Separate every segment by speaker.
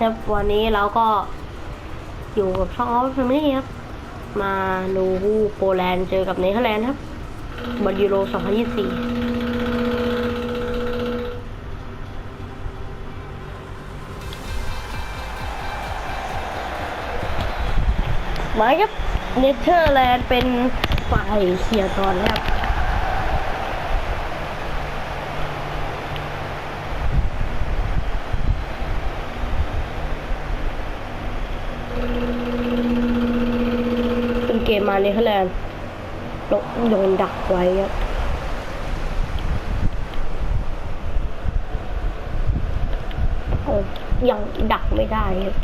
Speaker 1: ครับวันนี้เราก็อยู่กับช่องออฟแฟมิลี่ครับ มาดูโปแลนด์เจอกับเนเธอร์แลนด์ครับบอลยูโร 2024หมายครับเนเธอร์แลนด์เป็นฝ่ายเคลียก่อนครับ เกมมาเนเธอร์แลนด์โดนดักไว้ครับโอ้ยังดักไม่ได้ครับ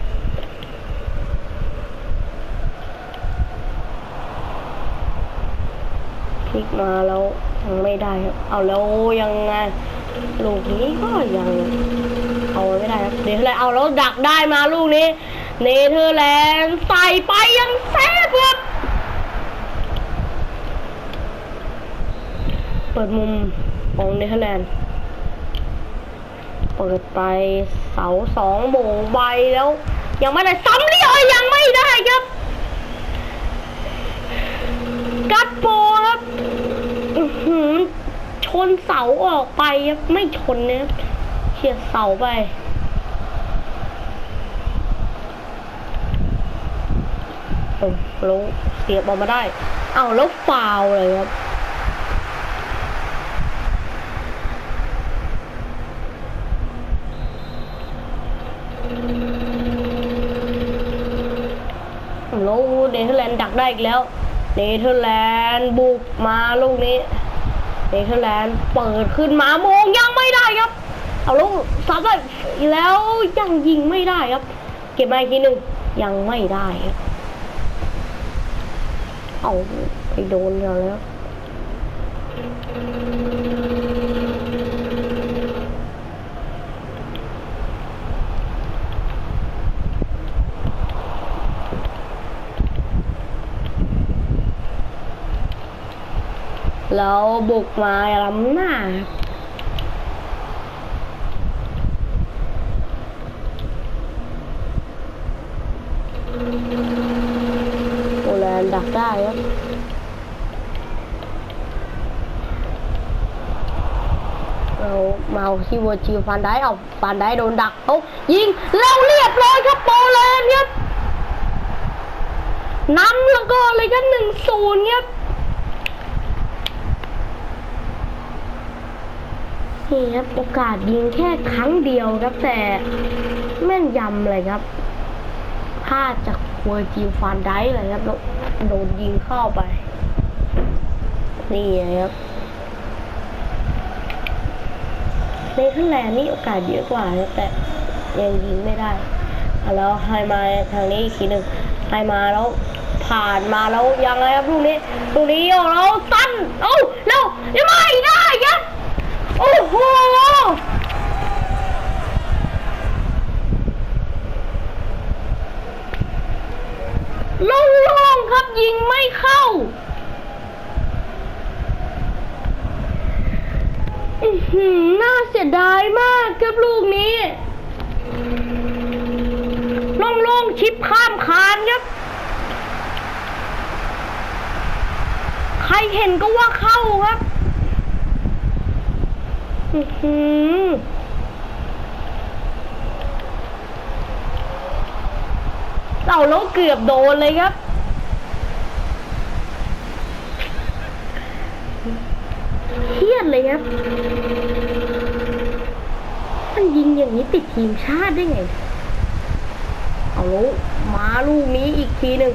Speaker 1: พลิกมาแล้วยังไม่ได้ครับ เอาแล้วยังไงลูกนี้ก็ยังเอาไม่ได้ครับเนเธอร์แลนด์เอาแล้วดักได้มาลูกนี้ เนเธอร์แลนด์ใส่ไปยังแซ่บครับเปิดมุมของเนเธอร์แลนด์ เปิดไปเสาสองโมงใบแล้ว ยังไม่ได้ซ้ำเรียยังไม่ได้ครับกัดโปครับหือชนเสาออกไปครับไม่ชนนะเฉียดเสาไปเออแล้วเสียบออกมาได้ เอาแล้วฟาวเลยครับ แล้ว เนเธอร์แลนด์ดักได้อีกแล้ว เนเธอร์แลนด์บุกมาลูกนี้ เนเธอร์แลนด์เปิดขึ้นมาโมงยังไม่ได้ครับ เอาลูกซัดไปแล้วยังยิงไม่ได้ครับ เก็บมาอีกทีหนึ่งยังไม่ได้ครับเอาไปโดนเราแล้ว แล้วบุกมาล้ำหน้าบโปแลนดักได้ครับเราเมาที่วัวจิวฟันได้เอาฟันได้โดนดักเอายิงแล้วเรียบร้อยครับโปแลนด์ครับนำแล้วก็เลยครับหนึ่งศูนย์ครับ นี่ครับโอกาสยิงแค่ครั้งเดียวครับแต่แม่นยำเลยครับพลาดจากคัวจีฟานได้เลยครับโดนยิงเข้าไป นี่ครับเนเธอร์แลนด์นี่โอกาสเยอะกว่าแต่ยังยิงไม่ได้ แล้วให้มาทางนี้อีกทีหนึ่งให้มาแล้วผ่านมาแล้วยังไงครับลูกนี้ลูกนี้โยกแล้วสั้นเอ้าแล้วยังไม่ได้ครับ โอ้โหล่งครับยิงไม่เข้า อื้อหือน่าเสียดายมากครับลูกนี้โล่งชิปข้ามคานครับ ใครเห็นก็ว่าเข้าครับ อือเอาแล้วเกือบโดนเลยครับเครียดเลยครับมันยิงอย่างนี้ติดทีมชาติได้ไง เอาแล้วมาลูกนี้อีกทีหนึ่ง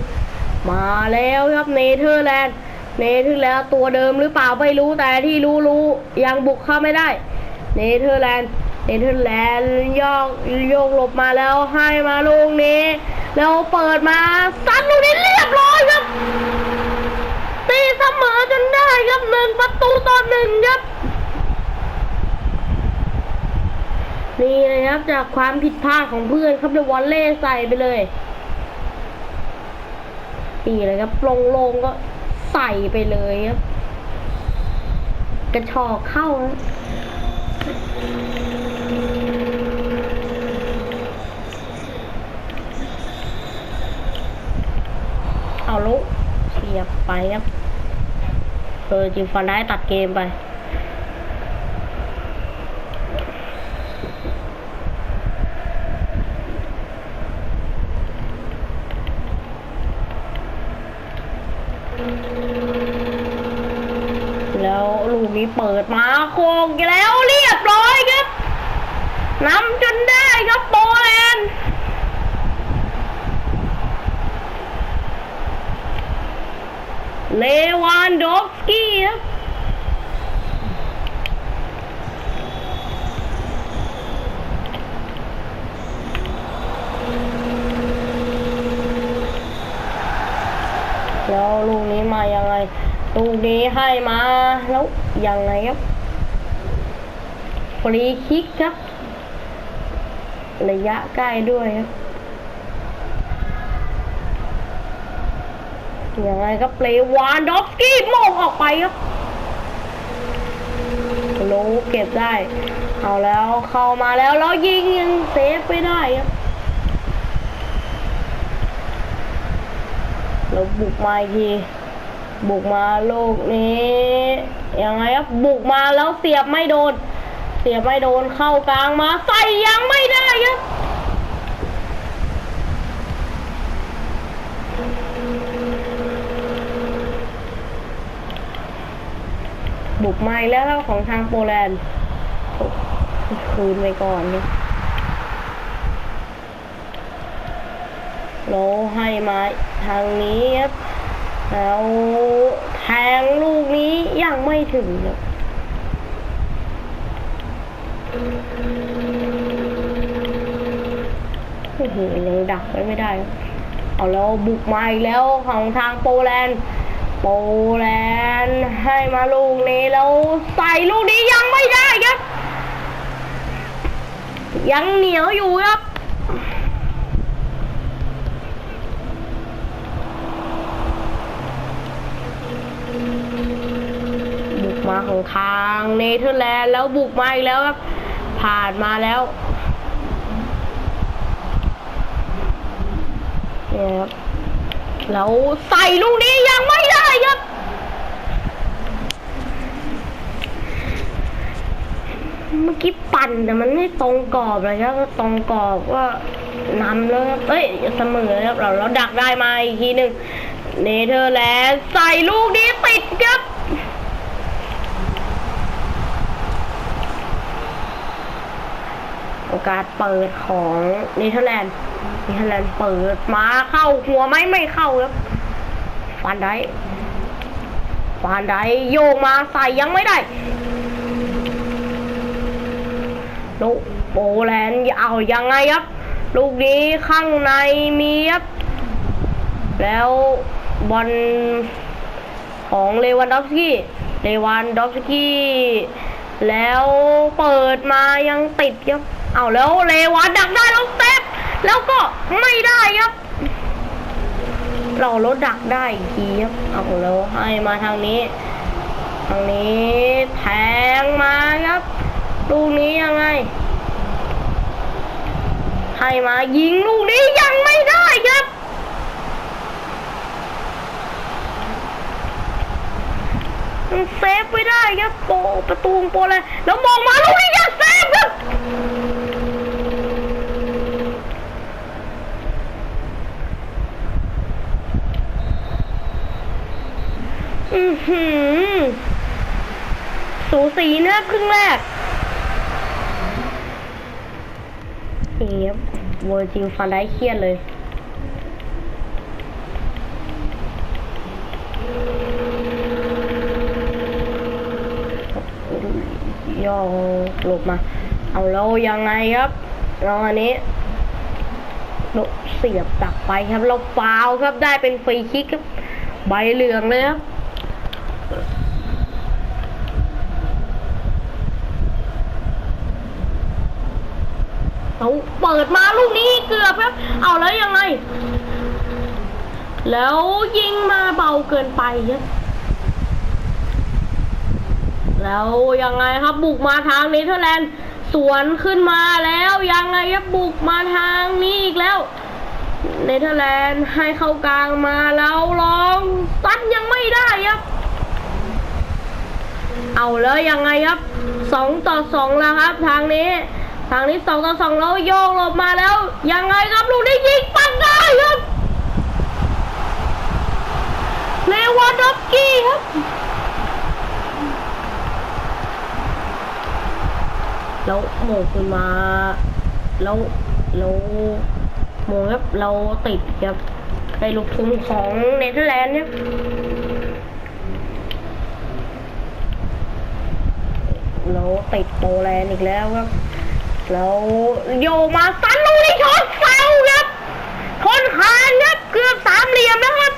Speaker 1: มาแล้วครับเนเธอร์แลนด์ เนเธอร์แลนด์ตัวเดิมหรือเปล่าไม่รู้แต่ที่รู้รู้ยังบุกเข้าไม่ได้ เนเธอร์แลนด์เนเธอร์แลนด์ยอกโยกหลบมาแล้วให้มาลูกนี้ แล้วเปิดมาซัดลูกนี้เรียบร้อยครับ ตีเสมอจนได้ครับหนึ่งประตูต่อหนึ่งครับนี่เลยครับจากความผิดพลาดของเพื่อนครับเดวอลเล่ใส่ไปเลยนี่เลยครับลงๆก็ ใส่ไปเลยครับ กระชอกเข้าเอาลุกเสียบไปครับเออจิมฟันได้ตัดเกมไป เปิดมาโค้งแล้วเรียบร้อยครับนำจนได้ครับโปแลนด์เลวานดอฟสกี้ครับแล้วลูกนี้มายังไง ลูกนี้ให้มาแล้ว ยังไงครับฟรีคิกครับ ระยะใกล้ด้วยครับยังไงครับเปลวานดอฟสกี้โมงออกไปครับโลเก็บได้ เอาแล้วเข้ามาแล้วแล้วยิงยังเซฟไม่ได้ครับแล้วบุกมาอีกที บุกมาลูกนี้ยังไงครับบุกมาแล้วเสียบไม่โดน เสียบไม่โดนเข้ากลางมาใส่ยังไม่ได้ครับบุกมาแล้วของทางโปแลนด์คืนไปก่อนครับเราให้มาทางนี้ครับ แล้วแทงลูกนี้ยังไม่ถึงครับโอ้โหยังดักไว้ไม่ได้ เอาแล้วบุกมาอีกแล้วของทางโปแลนด์ โปแลนด์ให้มาลูกนี้แล้วใส่ลูกนี้ยังไม่ได้ครับ ยังเหนียวอยู่ครับกมาของ ทางเนเธอร์แลนด์แล้วบุกมาอีกแล้วครับ ผ่านมาแล้วเนี่ยครับแล้วใส่ลูกนี้ยังไม่ได้ครับเมื่อกี้ปั่นแต่มันไม่ตรงกรอบเลยครับตรงกรอบก็นำแล้วครับเอ้ยเสมอครับเราเราดักได้มาอีกทีหนึ่งเนเธอร์แลนด์ใส่ลูกนี้ติดครับ โอกาสเปิดของเนเธอร์แลนด์เนเธอร์แลนด์เปิดมาเข้าหัวไหมไม่เข้าครับฟันได้ฟันได้โยกมาใส่ยังไม่ได้ลูกโปแลนด์เอายังไงครับ ลูกนี้ข้างในมีครับ แล้วบอลของเลวันดอฟสกี้ เลวันดอฟสกี้ แล้วเปิดมายังติดครับ เอาแล้วเลวันดักได้แล้วเซฟแล้วก็ไม่ได้ครับ เราลดดักได้อีกทีครับเอาแล้วให้มาทางนี้ ทางนี้แทงมาครับลูกนี้ยังไง ให้มายิงลูกนี้ยังไม่ได้ครับเซฟไม่ได้ครับโปประตูโปเลยแล้วมองมาลูกนี้ยังเซฟครับอือหือ สีนะครับครึ่งแรกนี่ครับเวอร์จิลฟันได้เครียดเลยย่อหลบมา เอาแล้วยังไงครับลองอันนี้โนเสียบตักไปครับ เราฟาวครับได้เป็นฟรีคิกครับ ใบเหลืองเลยครับ เอาเปิดมาลูกนี้เกือบครับ เอาแล้วยังไง แล้วยิงมาเบาเกินไปครับแล้วยังไงครับบุกมาทางเนเธอร์แลนด์สวนขึ้นมาแล้วยังไงครับบุกมาทางนี้อีกแล้วเนเธอร์แลนด์ให้เข้ากลางมาแล้วลองซัดยังไม่ได้ครับ เอาเลยยังไงครับสองต่อสองแล้วครับทางนี้ ทางนี้สองต่อสองแล้วโยกหลบมาแล้ว ยังไงครับลูกนี้ยิงปังได้ครับเลวานดอฟกี้ครับแล้วโมงขึ้นมา แล้วแล้วโมงครับเราติดครับในลูกทุ่งของเนเธอร์แลนด์ครับแล้วติดโปแลนด์อีกแล้วครับ แล้วโยมาซันลูกนี้ช็อตเซาครับคนคานครับเกือบสามเหลี่ยมแล้วครับ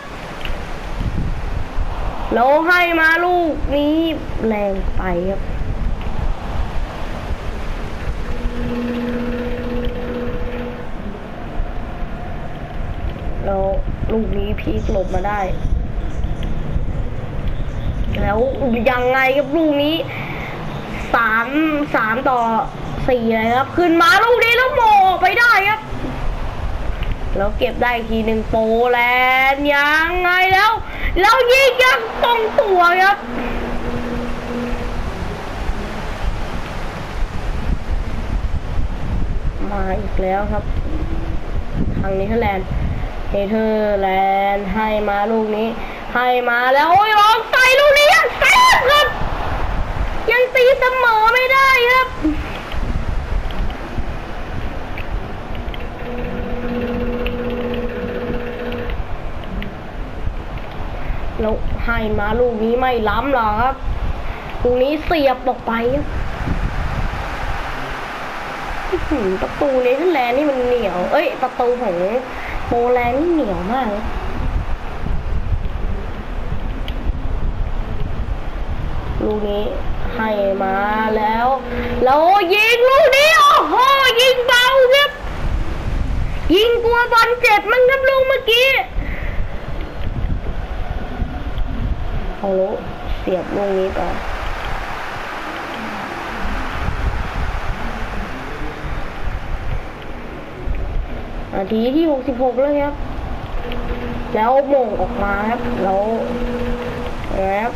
Speaker 1: แล้วให้มาลูกนี้แรงไปครับแล้วลูกนี้พีกหลบมาได้ แล้วยังไงครับลูกนี้สามสามต่อ สี่เลยครับ ขึ้นมาลูกนี้แล้วโมไปได้ครับ แล้วเก็บได้อีกทีหนึ่งโปแลนด์ยังไงแล้วแล้วยิงยังตรงตัวครับมาอีกแล้วครับ ทางเนเธอร์แลนด์เนเธอร์แลนด์ให้มาลูกนี้ ให้มาแล้วโอ้ยลองใส่ลูกนี้ยังเซฟครับ ยังตีเสมอไม่ได้ครับ แล้ว ให้มาลูกนี้ไม่ล้ำหรอกครับลูกนี้เสียบออกไปหือประตูเนเธอร์แลนด์นี่มันเหนียว เอ้ย ประตูของโปแลนด์นี่เหนียวมากลยลูกนี้ให้มาแล้ว แล้วยิงลูกนี้โอ้โหยิงเบาครับ ยิงกลัวบอลเจ็บมั้งครับลูกเมื่อกี้ เอาลูกเสียบลูกนี้ไปนาทีที่หกสิบหกแล้วครับ แล้วมงออกมาครับ แล้วนะครับ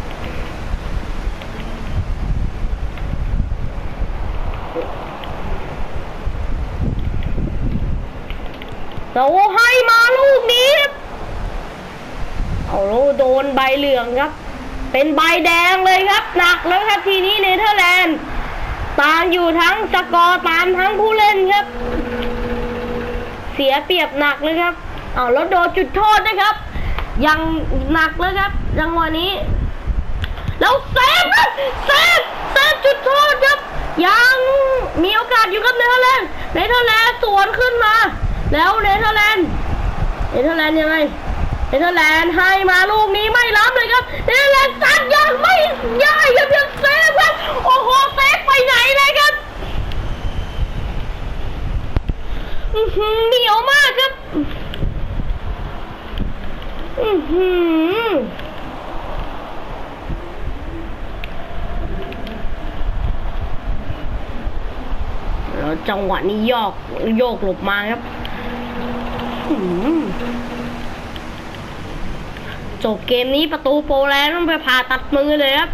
Speaker 1: เราให้มาลูกนี้ครับเอาลูกโดนใบเหลืองครับ เป็นใบแดงเลยครับ หนักแล้วครับทีนี้เนเธอร์แลนด์ตามอยู่ทั้งสกอร์ตามทั้งผู้เล่นครับ เสียเปรียบหนักเลยครับเอาแล้วโดนจุดโทษนะครับ ยังหนักเลยครับจังหวะนี้แล้วเซฟครับเซฟเซฟจุดโทษครับ ยังมีโอกาสอยู่กับเนเธอร์แลนด์เนเธอร์แลนด์สวนขึ้นมา แล้วเนเธอร์แลนด์เนเธอร์แลนด์ยังไง เนเธอร์แลนด์ให้มาลูกนี้ไม่รับเลยครับเนเธอร์แลนด์ซัดยังไม่ได้ครับยังเซฟครับโอ้โหเซฟไปไหนเลยครับอือหือเหนียวมากครับอือหือแล้วจังหวะนี้โยกโยกหลบมาครับอื้อหือ จบเกมนี้ประตูโปแลนด์ต้องไปผ่าตัดมือเลยครับ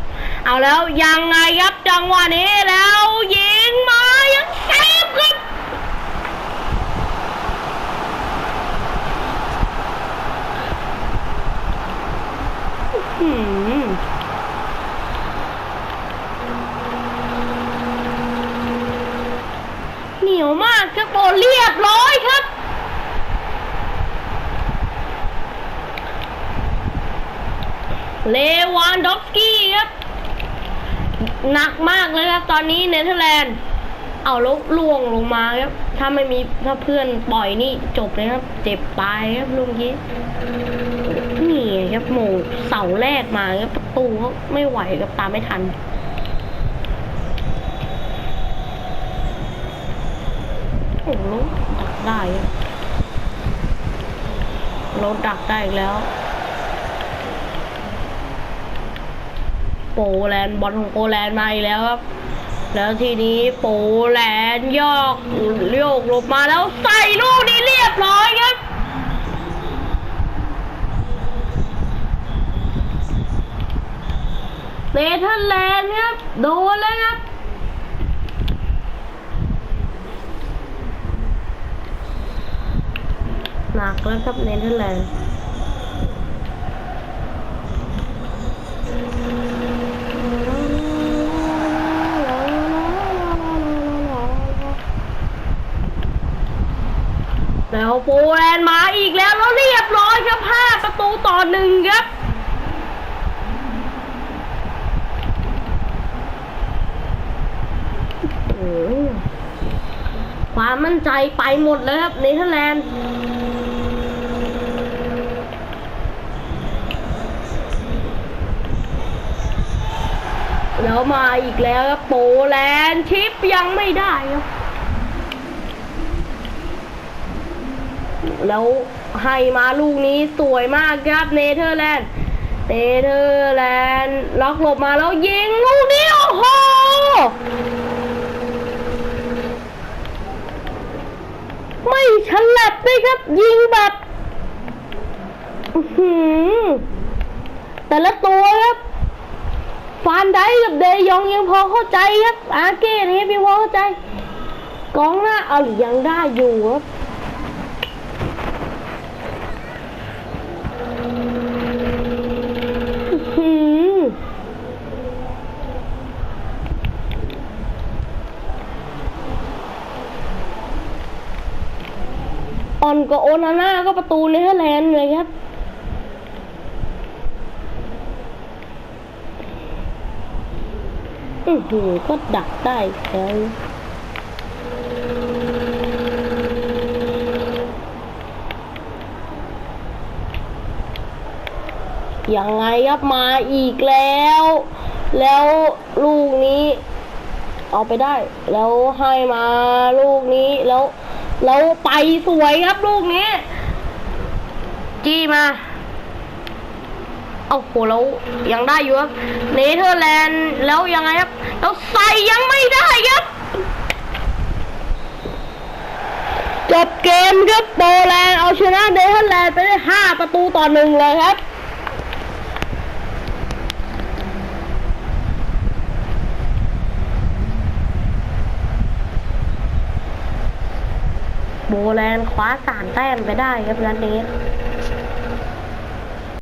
Speaker 1: เอาแล้วยังไงครับจังหวะนี้แล้วยิงมายังเซฟครับ หืมเหนียวมากครับโอเรียบร้อยครับ เลวานดอฟสกี้ครับหนักมากเลยครับ ตอนนี้เนเธอร์แลนด์เอาลวล่วงลงมาครับ ถ้าไม่มีถ้าเพื่อนปล่อยนี่จบเลยครับ เจ็บตายครับลุงกี้นี่ครับโมงเสาแรกมาครับประตูเขาไม่ไหวครับตามไม่ทันโอ้โหดักได้ครับรถดักได้อีกแล้ว โปแลนด์บอลของโปแลนด์มาอีกแล้วครับ แล้วทีนี้โปแลนด์ยอกเลี้ยกลบมาแล้วใส่ลูกนี้เรียบร้อยครับเนเธอร์แลนด์ครับโดนแล้วครับหนักแล้วครับเนเธอร์แลนด์ แล้วโปแลนด์มาอีกแล้วแล้วเรียบร้อยครับห้าประตูต่อหนึ่งครับความมั่นใจไปหมดเลยครับเนเธอร์แลนด์แล้วมาอีกแล้วครับโปแลนด์ชิปยังไม่ได้ครับ แล้วให้มาลูกนี้สวยมากครับเนเธอร์แลนด์เนเธอร์แลนด์ล็อกหลบมาแล้วยิงลูกนี้โอ้โหไม่ฉลับเลยครับ ยิงแบบหืแต่ละตัวครับฟานได้กับเดยองยังพอเข้าใจครับ อาเก้นี่ยังพอเข้าใจ กองหน้าเอายังได้อยู่ครับ หืม อ่อนกว่าโอนาน่าก็ประตูเนเธอร์แลนด์เลยครับ อือหือก็ดักได้แล้วยังไงครับมาอีกแล้ว แล้วลูกนี้ เอาไปได้ แล้วให้มาลูกนี้แล้ว แล้วไปสวยครับลูกนี้ จี้มา เอาโหแล้วยังได้อยู่ครับ เนเธอร์แลนด์แล้วยังไงครับแล้วใส่ยังไม่ได้ครับ จบเกมครับโปแลนด์เอาชนะเนเธอร์แลนด์ไปได้ห้าประตูต่อหนึ่งเลยครับ โบแลนด์คว้าสามแต้มไปได้ครับนัดนี้